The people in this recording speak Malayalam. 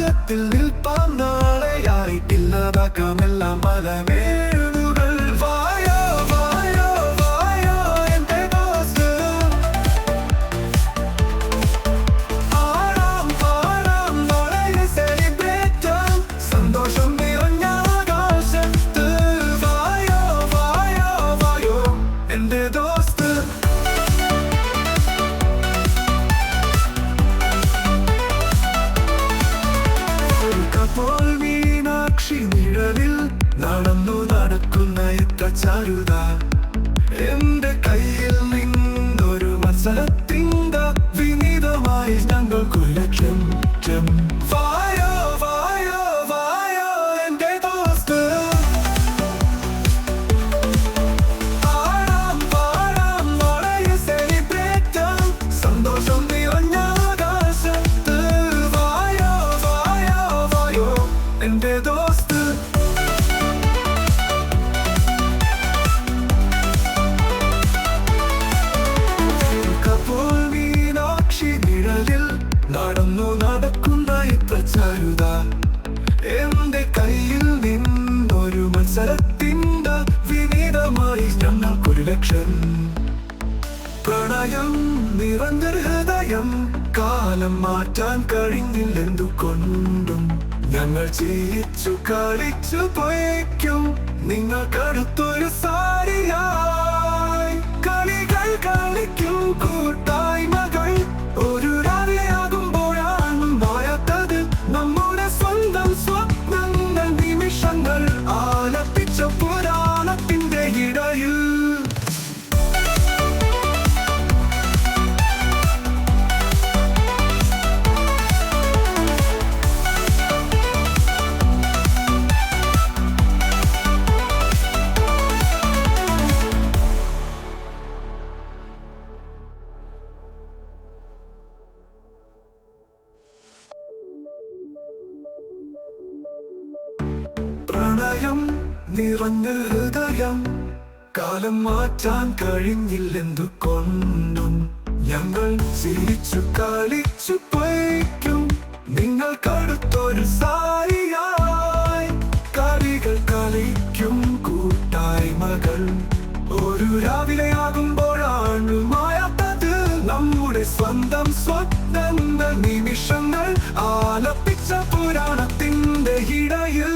ആകാശത്തിൽ നിൽപ്പാം നാളെയായിട്ടില്ലാതാക്കാമെല്ലാം മലമേഴുകൾ വായോ വായോ വായോ എന്റെ ദോസ്ത് ആടാം പാടാം നാളെ സെലിബ്രേറ്റാം സന്തോഷം നിറഞ്ഞ ആകാശത്ത് വായോ വായോ വായോ എന്റെ ദോസ്ത് ചാരുത എന്റെ നടക്കുന്ന ഇത്ര എന്റെ കയ്യിൽ നിന്നൊരു മത്സരത്തിന്റെ വിനീതമായി ഞങ്ങൾക്കൊരു ലക്ഷ്യം. പ്രണയം നിറഞ്ഞ ഹൃദയം കാലം മാറ്റാൻ കഴിഞ്ഞില്ലെന്തുകൊണ്ടും. ഞങ്ങൾ ചിരിച്ചു കളിച്ചു പോയേക്കും നിങ്ങൾക്കടുത്തൊരു സാരിയായി. കളികൾ കളിക്കും കൂട്ടായ്മകൾ നിറഞ്ഞ ഹൃദയം കാലം മാറ്റാൻ കഴിഞ്ഞില്ലെന്തു കൊണ്ടും ഞങ്ങൾ ചിരിച്ചു കളിച്ചു പൈക്കും നിങ്ങൾ കടുത്തൊരു സായിയായി കളികൾ കളിക്കും കൂട്ടായ്മകൾ. ഒരു രാവിലെയാകുമ്പോഴാണ് മായാത്തത്. നമ്മുടെ സ്വന്തം സ്വപ്നങ്ങൾ നിമിഷങ്ങൾ ആലപിച്ച പുരാണത്തിന്റെ ഇടയിൽ.